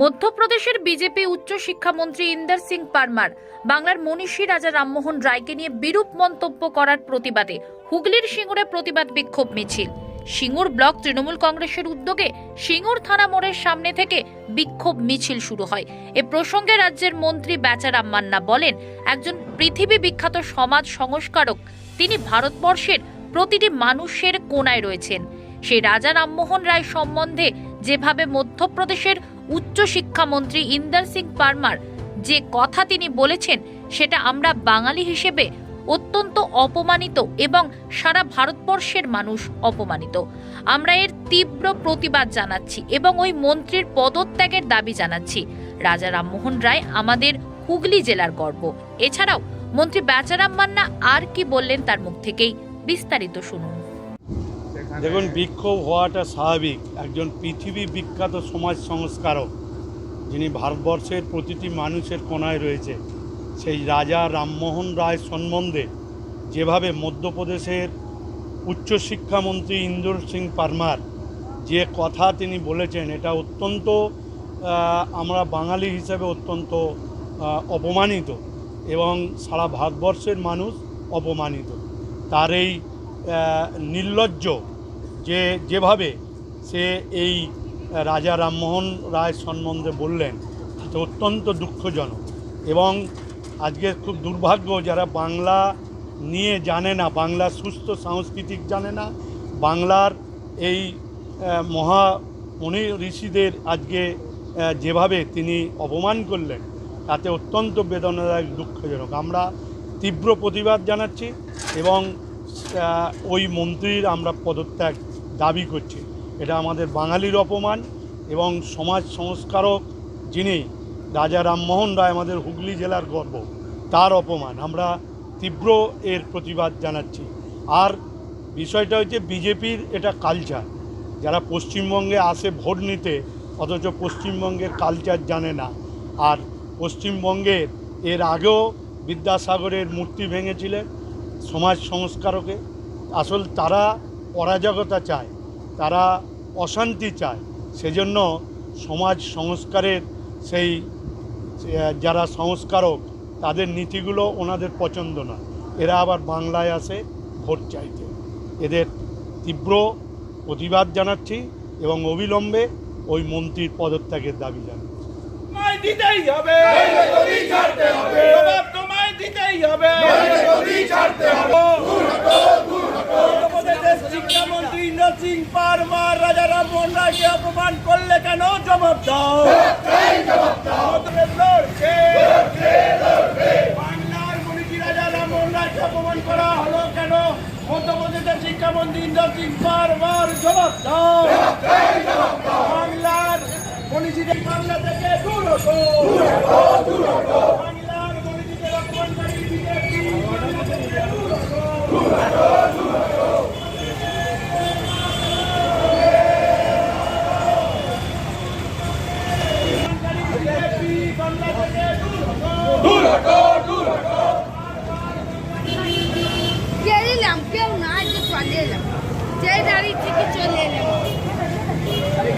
মধ্যপ্রদেশের বিজেপি উচ্চ শিক্ষামন্ত্রী ইন্দার সিং পারমার, বাংলার মনীষী রাজা রামমোহন রায়কে নিয়ে বিরূপ মন্তব্য করার প্রতিবাদে হুগলির সিঙ্গুরে প্রতিবাদ বিক্ষোভ মিছিল। সিঙ্গুর ব্লক তৃণমূল কংগ্রেসের উদ্যোগে সিঙ্গুর থানা মোড়ের সামনে থেকে বিক্ষোভ মিছিল শুরু হয়। এ প্রসঙ্গে রাজ্যের মন্ত্রী বেচারাম মান্না বলেন, একজন পৃথিবী বিখ্যাত সমাজ সংস্কারক, তিনি ভারতবর্ষের প্রতিটি মানুষের কোনায় রয়েছেন। সেই রাজা রামমোহন রায় সম্বন্ধে যেভাবে মধ্যপ্রদেশের উচ্চ শিক্ষামন্ত্রী ইন্দার সিং পারমার যে কথা তিনি বলেছেন, সেটা আমরা বাঙালি হিসেবে অত্যন্ত অপমানিত এবং সারা ভারতবর্ষের মানুষ অপমানিত। আমরা এর তীব্র প্রতিবাদ জানাচ্ছি এবং ওই মন্ত্রীর পদত্যাগের দাবি জানাচ্ছি। রাজা রামমোহন রায় আমাদের হুগলি জেলার গর্ব। এছাড়াও মন্ত্রী বেচারাম মান্না আর কি বললেন তার মুখ থেকেই বিস্তারিত শুনুন। দেখুন, বিক্ষোভ হওয়াটা স্বাভাবিক। একজন পৃথিবী বিখ্যাত সমাজ সংস্কারক, যিনি ভারতবর্ষের প্রতিটি মানুষের কোনায় রয়েছে, সেই রাজা রামমোহন রায় সম্বন্ধে যেভাবে মধ্যপ্রদেশের উচ্চশিক্ষামন্ত্রী ইন্দর সিং পারমার যে কথা তিনি বলেছেন, এটা অত্যন্ত আমরা বাঙালি হিসেবে অত্যন্ত অপমানিত এবং সারা ভারতবর্ষের মানুষ অপমানিত। তার এই নির্লজ্জ যে যেভাবে সে এই রাজা রামমোহন রায় সম্বন্ধে বললেন এটা অত্যন্ত দুঃখজনক। এবং আজকে খুব দুর্ভাগ্য যারা বাংলা নিয়ে জানে না, বাংলা সুস্থ সাংস্কৃতিক জানে না, বাংলার এই মহা মনি ঋষিদের আজকে যেভাবে তিনি অপমান করলেন, তাতে অত্যন্ত বেদনাদায়ক, দুঃখজনক। আমরা তীব্র প্রতিবাদ জানাচ্ছি এবং ওই মন্ত্রীর আমরা পদত্যাগ দাবি করছে। এটা আমাদের বাঙালির অপমান এবং সমাজ সংস্কারক যিনি রাজা রামমোহন রায় আমাদের হুগলি জেলার গর্ব, তার অপমান। আমরা তীব্র এর প্রতিবাদ জানাচ্ছি। আর বিষয়টা হচ্ছে বিজেপির এটা কালচার যারা পশ্চিমবঙ্গে আসে ভোট নিতে, অথচ পশ্চিমবঙ্গের কালচার জানে না। আর পশ্চিমবঙ্গের এর আগেও বিদ্যাসাগরের মূর্তি ভেঙেছিলেন সমাজ সংস্কারকে। আসল তারা অরাজকতা চায়। তারা অশান্তি চায়। সেজন্য সমাজ সংস্কারের সেই যারা সংস্কারক তাদের নীতিগুলো ওনাদের পছন্দ না। এরা আবার বাংলায় আসে ভোট চাইতে। এদের তীব্র প্রতিবাদ জানাচ্ছি এবং অবিলম্বে ওই মন্ত্রীর পদত্যাগের দাবি জানাচ্ছি। তোমায় দিতেই হবে। তোমায় দিতেই হবে মধ্যপ্রদেশের শিক্ষামন্ত্রী ইন্দ্র সিং পারমার রাজা রামমোহন রায়কে অপমান করলে জবাব দাও মধ্যপ্রদেশ লড়ছে। বাংলার করা হলো কেন মধ্যপ্রদেশের শিক্ষামন্ত্রী ইন্দ্র সিং পারমার জবাব দাও বাংলার মনীষীদের বাংলা থেকে দূর হতো বাংলার মনীষীদের অপমানকারী বিজেপি বাংলা থেকে দূর হতো অপমানকারী বিজেপি বাংলা থেকে দূর হতো যে এলাম কেউ না আজকে চলে এলাম যে দাঁড়িয়ে থেকে চলে এলাম। আমি